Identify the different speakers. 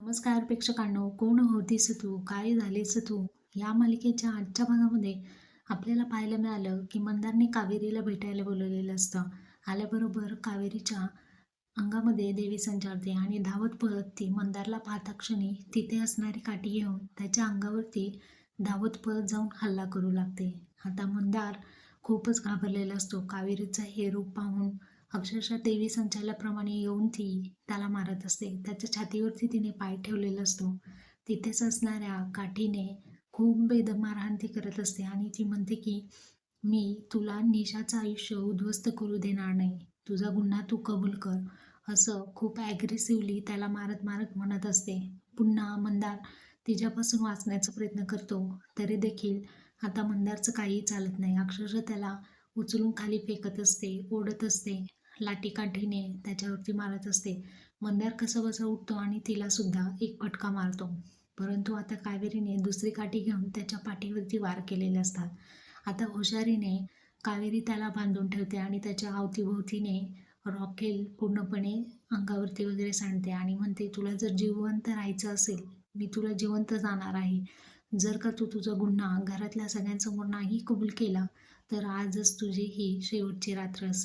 Speaker 1: नमस्कार प्रेक्षकांनो कोण होतीस तू? काय झालीस तू? या मालिकेच्या आजच्या भागामध्ये आपल्याला पाहायला मिळालं की मंदारने कावेरीला भेटायला बोलवलेलं असतं. आल्याबरोबर कावेरीच्या अंगामध्ये देवी संचारते आणि धावत पळत ती मंदारला पाहता क्षणी तिथे असणारी काठी घेऊन त्याच्या अंगावरती धावत पळत जाऊन हल्ला करू लागते. आता मंदार खूपच घाबरलेला असतो. कावेरीचं हे रूप पाहून अक्षरशः देवी संचारल्याप्रमाणे येऊन ती त्याला मारत असते. त्याच्या छातीवरती तिने पाय ठेवलेला असतो. तिथेच असणाऱ्या काठीने खूप बेदमारहाण ती करत असते आणि ती म्हणते की मी तुला निशाचं आयुष्य उद्ध्वस्त करू देणार नाही. तुझा गुन्हा तू कबूल कर. असं खूप ॲग्रेसिव्हली त्याला मारत मारत म्हणत असते. पुन्हा मंदार तिच्यापासून वाचण्याचा प्रयत्न करतो. तरी देखील आता मंदारचं काहीही चालत नाही. अक्षरशः त्याला उचलून खाली फेकत असते ओढत असते लाठीकाठीने त्याच्यावरती मारत असते. मंदार कसं बसं उठतो आणि तिला सुद्धा एक फटका मारतो. परंतु आता कावेरीने दुसरी काठी घेऊन त्याच्या पाठीवरती वार केलेले असतात आता हुशारीने कावेरी त्याला बांधून ठेवते आणि त्याच्या अवतीभोवतीने रॉकेल पूर्णपणे अंगावरती वगैरे सांडते आणि म्हणते तुला जर जिवंत राहायचं असेल मी तुला जिवंत जाणार आहे. जर का तू तुझा गुन्हा घरातल्या सगळ्यांसमोर नाही कबूल केला तर आजच तुझी ही शेवटची रात्र असेल.